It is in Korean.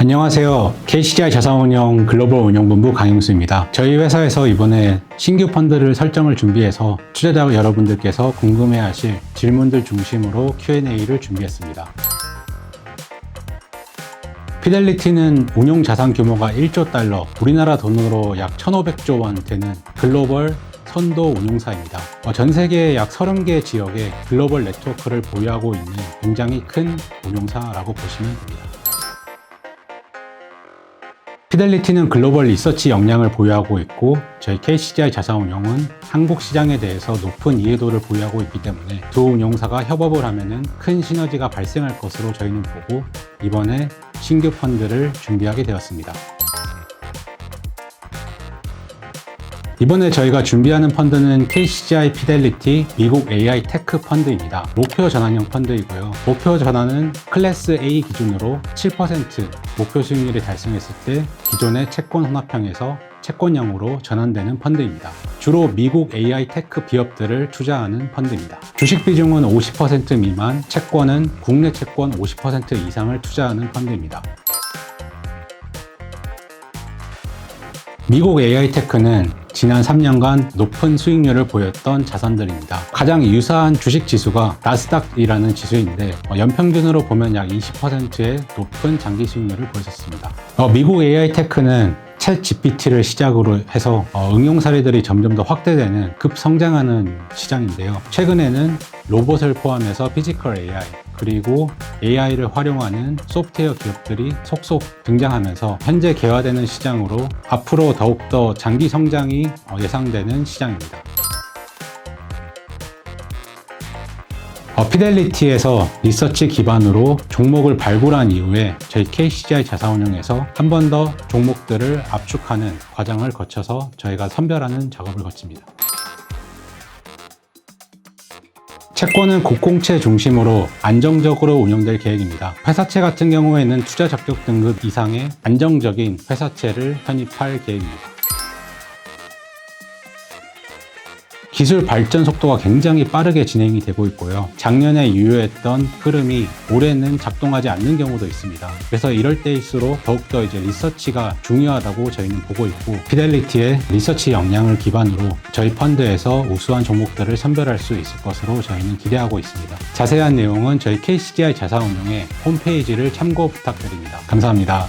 안녕하세요. KCI 자산운용 글로벌 운영본부 강영수입니다. 저희 회사에서 이번에 신규 펀드를 설정을 준비해서 투자자 여러분들께서 궁금해하실 질문들 중심으로 Q&A를 준비했습니다. 피델리티는 운용 자산 규모가 1조 달러, 우리나라 돈으로 약 1,500조 원 되는 글로벌 선도 운용사입니다. 어, 전 세계 약 30개 지역에 글로벌 네트워크를 보유하고 있는 굉장히 큰 운용사라고 보시면 됩니다. 피델리티는 글로벌 리서치 역량을 보유하고 있고 저희 KCGI 자산운용은 한국 시장에 대해서 높은 이해도를 보유하고 있기 때문에 두 운용사가 협업을 하면 큰 시너지가 발생할 것으로 저희는 보고 이번에 신규 펀드를 준비하게 되었습니다. 이번에 저희가 준비하는 펀드는 KCGI 피델리티 미국 AI 테크 펀드입니다. 목표 전환형 펀드이고요. 목표 전환은 클래스 A 기준으로 7% 목표 수익률이 달성했을 때 기존의 채권 혼합형에서 채권형으로 전환되는 펀드입니다. 주로 미국 AI 테크 기업들을 투자하는 펀드입니다. 주식 비중은 50% 미만, 채권은 국내 채권 50% 이상을 투자하는 펀드입니다. 미국 AI 테크는 지난 3년간 높은 수익률을 보였던 자산들입니다. 가장 유사한 주식 지수가 나스닥이라는 지수인데 어, 연평균으로 보면 약 20%의 높은 장기 수익률을 보였습니다. 어, 미국 AI 테크는 챗 GPT를 시작으로 해서 어, 응용 사례들이 점점 더 확대되는 급성장하는 시장인데요. 최근에는 로봇을 포함해서 피지컬 AI 그리고 AI를 활용하는 소프트웨어 기업들이 속속 등장하면서 현재 개화되는 시장으로 앞으로 더욱더 장기 성장이 어, 예상되는 시장입니다. 어, 피델리티에서 리서치 기반으로 종목을 발굴한 이후에 저희 KCGI 자산운용에서 한 번 더 종목들을 압축하는 과정을 거쳐서 저희가 선별하는 작업을 거칩니다. 채권은 국공채 중심으로 안정적으로 운영될 계획입니다. 회사채 같은 경우에는 투자 적격 등급 이상의 안정적인 회사채를 편입할 계획입니다. 기술 발전 속도가 굉장히 빠르게 진행이 되고 있고요. 작년에 유효했던 흐름이 올해는 작동하지 않는 경우도 있습니다. 그래서 이럴 때일수록 더욱더 이제 리서치가 중요하다고 저희는 보고 있고 피델리티의 리서치 역량을 기반으로 저희 펀드에서 우수한 종목들을 선별할 수 있을 것으로 저희는 기대하고 있습니다. 자세한 내용은 저희 KCGI 자산운용의 홈페이지를 참고 부탁드립니다. 감사합니다.